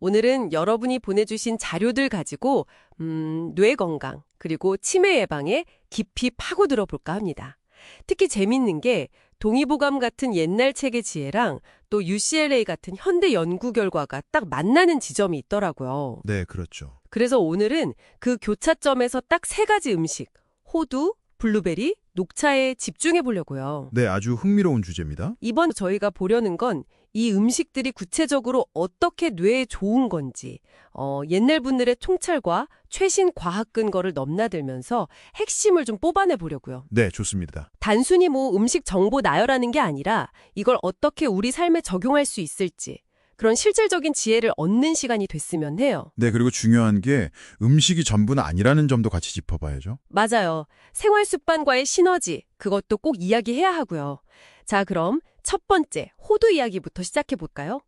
오늘은 여러분이 보내주신 자료들 가지고 음, 뇌 건강 그리고 치매 예방에 깊이 파고들어 볼까 합니다. 특히 재밌는 게 동의보감 같은 옛날 책의 지혜랑 또 UCLA 같은 현대 연구 결과가 딱 만나는 지점이 있더라고요. 네, 그렇죠. 그래서 오늘은 그 교차점에서 딱 세 가지 음식, 호두, 블루베리, 녹차에 집중해 보려고요. 네, 아주 흥미로운 주제입니다. 이번 저희가 보려는 건 이 음식들이 구체적으로 어떻게 뇌에 좋은 건지, 어, 옛날 분들의 통찰과 최신 과학 근거를 넘나들면서 핵심을 좀 뽑아내 보려고요. 네, 좋습니다. 단순히 뭐 음식 정보 나열하는 게 아니라 이걸 어떻게 우리 삶에 적용할 수 있을지, 그런 실질적인 지혜를 얻는 시간이 됐으면 해요. 네, 그리고 중요한 게 음식이 전부는 아니라는 점도 같이 짚어봐야죠. 맞아요. 생활 습관과의 시너지, 그것도 꼭 이야기해야 하고요. 자, 그럼 첫 번째, 호두 이야기부터 시작해 볼까요?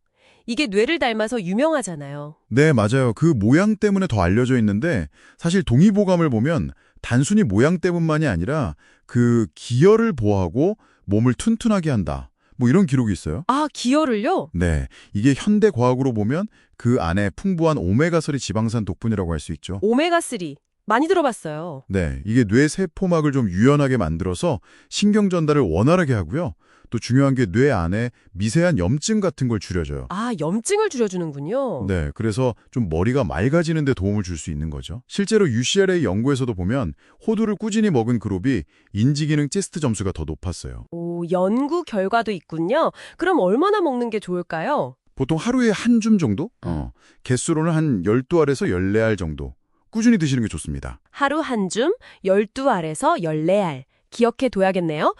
이게 뇌를 닮아서 유명하잖아요. 네, 맞아요. 그 모양 때문에 더 알려져 있는데 사실 동의보감을 보면 단순히 모양 때문만이 아니라 그 기혈을 보호하고 몸을 튼튼하게 한다. 뭐 이런 기록이 있어요. 아, 기혈을요? 네, 이게 현대 과학으로 보면 그 안에 풍부한 오메가3 지방산 덕분이라고 할 수 있죠. 오메가3. 많이 들어봤어요. 네, 이게 뇌 세포막을 좀 유연하게 만들어서 신경 전달을 원활하게 하고요. 또 중요한 게 뇌 안에 미세한 염증 같은 걸 줄여줘요. 아, 염증을 줄여주는군요. 네, 그래서 좀 머리가 맑아지는 데 도움을 줄 수 있는 거죠. 실제로 UCLA 연구에서도 보면 호두를 꾸준히 먹은 그룹이 인지기능 테스트 점수가 더 높았어요. 오, 연구 결과도 있군요. 그럼 얼마나 먹는 게 좋을까요? 보통 하루에 한 줌 정도? 어, 개수로는 한 12알에서 14알 정도. 꾸준히 드시는 게 좋습니다. 하루 한 줌, 12알에서 14알. 기억해 둬야겠네요.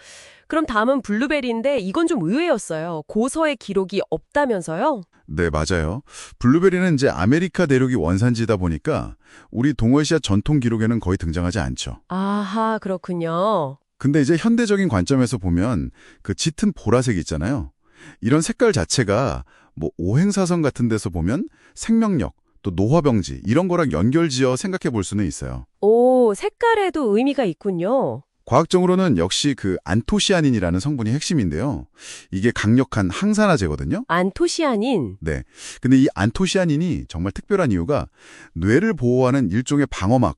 그럼 다음은 블루베리인데 이건 좀 의외였어요. 고서의 기록이 없다면서요? 네, 맞아요. 블루베리는 이제 아메리카 대륙이 원산지다 보니까 우리 동아시아 전통 기록에는 거의 등장하지 않죠. 아하, 그렇군요. 근데 이제 현대적인 관점에서 보면 그 짙은 보라색 있잖아요. 이런 색깔 자체가 뭐 오행사선 같은 데서 보면 생명력, 또 노화병지 이런 거랑 연결지어 생각해 볼 수는 있어요. 오, 색깔에도 의미가 있군요. 과학적으로는 역시 그 안토시아닌이라는 성분이 핵심인데요. 이게 강력한 항산화제거든요. 안토시아닌. 네. 근데 이 안토시아닌이 정말 특별한 이유가 뇌를 보호하는 일종의 방어막,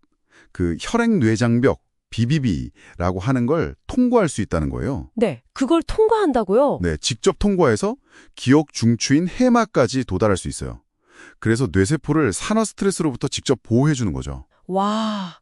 그 혈액뇌장벽, BBB라고 하는 걸 통과할 수 있다는 거예요. 네, 그걸 통과한다고요? 네, 직접 통과해서 기억 중추인 해마까지 도달할 수 있어요. 그래서 뇌세포를 산화 스트레스로부터 직접 보호해주는 거죠. 와,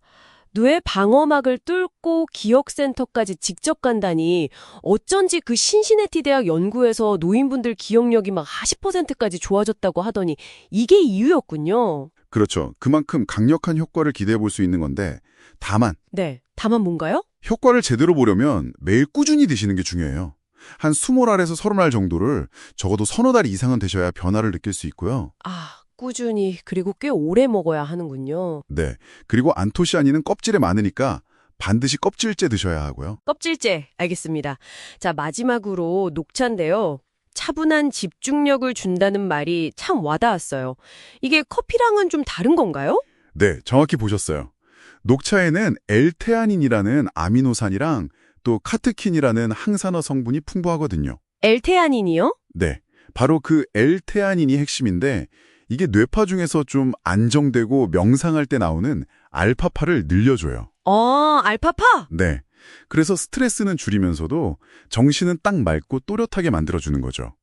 뇌 방어막을 뚫고 기억센터까지 직접 간다니 어쩐지 그 신시내티 대학 연구에서 노인분들 기억력이 막 40%까지 좋아졌다고 하더니 이게 이유였군요. 그렇죠. 그만큼 강력한 효과를 기대해 볼 수 있는 건데 다만 네, 다만 뭔가요? 효과를 제대로 보려면 매일 꾸준히 드시는 게 중요해요. 한 20알에서 30알 정도를 적어도 서너 달 이상은 드셔야 변화를 느낄 수 있고요. 아, 꾸준히 그리고 꽤 오래 먹어야 하는군요. 네. 그리고 안토시아닌은 껍질에 많으니까 반드시 껍질째 드셔야 하고요. 껍질째, 알겠습니다. 자, 마지막으로 녹차인데요. 차분한 집중력을 준다는 말이 참 와닿았어요. 이게 커피랑은 좀 다른 건가요? 네, 정확히 보셨어요. 녹차에는 엘테아닌이라는 아미노산이랑 또 카트킨이라는 항산화 성분이 풍부하거든요. 엘테아닌이요? 네, 바로 그 엘테아닌이 핵심인데 이게 뇌파 중에서 좀 안정되고 명상할 때 나오는 알파파를 늘려줘요. 어, 알파파? 네, 그래서 스트레스는 줄이면서도 정신은 딱 맑고 또렷하게 만들어주는 거죠.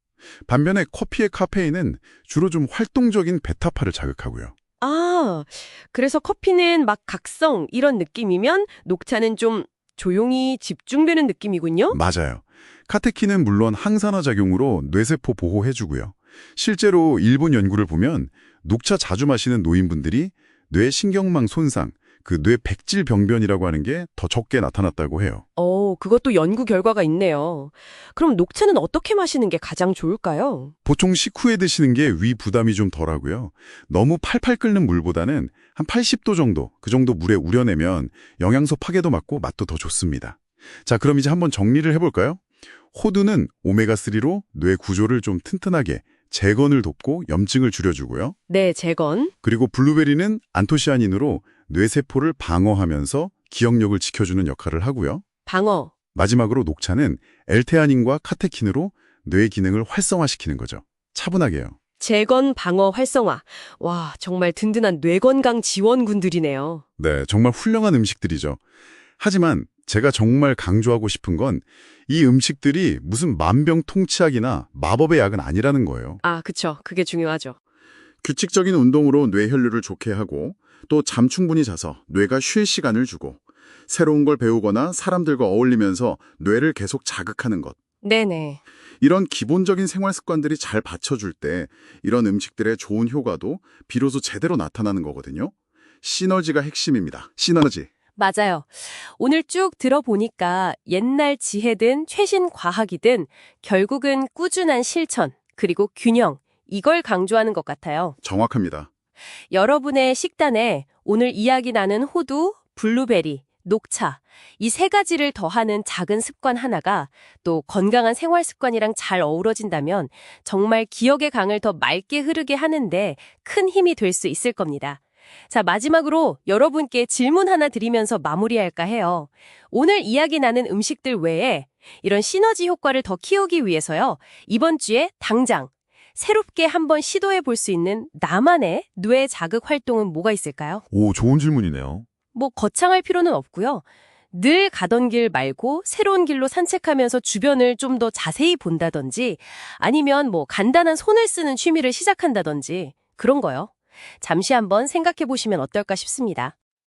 반면에 커피의 카페인은 주로 좀 활동적인 베타파를 자극하고요. 아, 그래서 커피는 막 각성 이런 느낌이면 녹차는 좀 조용히 집중되는 느낌이군요? 맞아요. 카테킨은 물론 항산화 작용으로 뇌세포 보호해주고요. 실제로 일본 연구를 보면 녹차 자주 마시는 노인분들이 뇌신경망 손상, 그 뇌 백질 병변이라고 하는 게 더 적게 나타났다고 해요. 어, 그것도 연구 결과가 있네요. 그럼 녹차는 어떻게 마시는 게 가장 좋을까요? 보통 식후에 드시는 게 위 부담이 좀 덜하고요. 너무 팔팔 끓는 물보다는 한 80도 정도, 그 정도 물에 우려내면 영양소 파괴도 막고 맛도 더 좋습니다. 자, 그럼 이제 한번 정리를 해볼까요? 호두는 오메가3로 뇌 구조를 좀 튼튼하게 재건을 돕고 염증을 줄여주고요. 네, 재건. 그리고 블루베리는 안토시아닌으로 뇌세포를 방어하면서 기억력을 지켜주는 역할을 하고요. 방어. 마지막으로 녹차는 엘테아닌과 카테킨으로 뇌 기능을 활성화시키는 거죠. 차분하게요. 재건 방어 활성화. 와, 정말 든든한 뇌 건강 지원군들이네요. 네, 정말 훌륭한 음식들이죠. 하지만 제가 정말 강조하고 싶은 건 이 음식들이 무슨 만병통치약이나 마법의 약은 아니라는 거예요. 아, 그쵸. 그게 중요하죠. 규칙적인 운동으로 뇌 혈류를 좋게 하고 또 잠 충분히 자서 뇌가 쉴 시간을 주고 새로운 걸 배우거나 사람들과 어울리면서 뇌를 계속 자극하는 것. 네네. 이런 기본적인 생활 습관들이 잘 받쳐줄 때 이런 음식들의 좋은 효과도 비로소 제대로 나타나는 거거든요. 시너지가 핵심입니다. 시너지. 맞아요. 오늘 쭉 들어보니까 옛날 지혜든 최신 과학이든 결국은 꾸준한 실천, 그리고 균형, 이걸 강조하는 것 같아요. 정확합니다. 여러분의 식단에 오늘 이야기 나는 호두, 블루베리, 녹차, 이 세 가지를 더하는 작은 습관 하나가 또 건강한 생활 습관이랑 잘 어우러진다면 정말 기억의 강을 더 맑게 흐르게 하는데 큰 힘이 될 수 있을 겁니다. 자, 마지막으로 여러분께 질문 하나 드리면서 마무리할까 해요. 오늘 이야기 나는 음식들 외에 이런 시너지 효과를 더 키우기 위해서요. 이번 주에 당장 새롭게 한번 시도해 볼 수 있는 나만의 뇌 자극 활동은 뭐가 있을까요? 오, 좋은 질문이네요. 뭐 거창할 필요는 없고요. 늘 가던 길 말고 새로운 길로 산책하면서 주변을 좀 더 자세히 본다든지 아니면 뭐 간단한 손을 쓰는 취미를 시작한다든지 그런 거요. 잠시 한번 생각해 보시면 어떨까 싶습니다.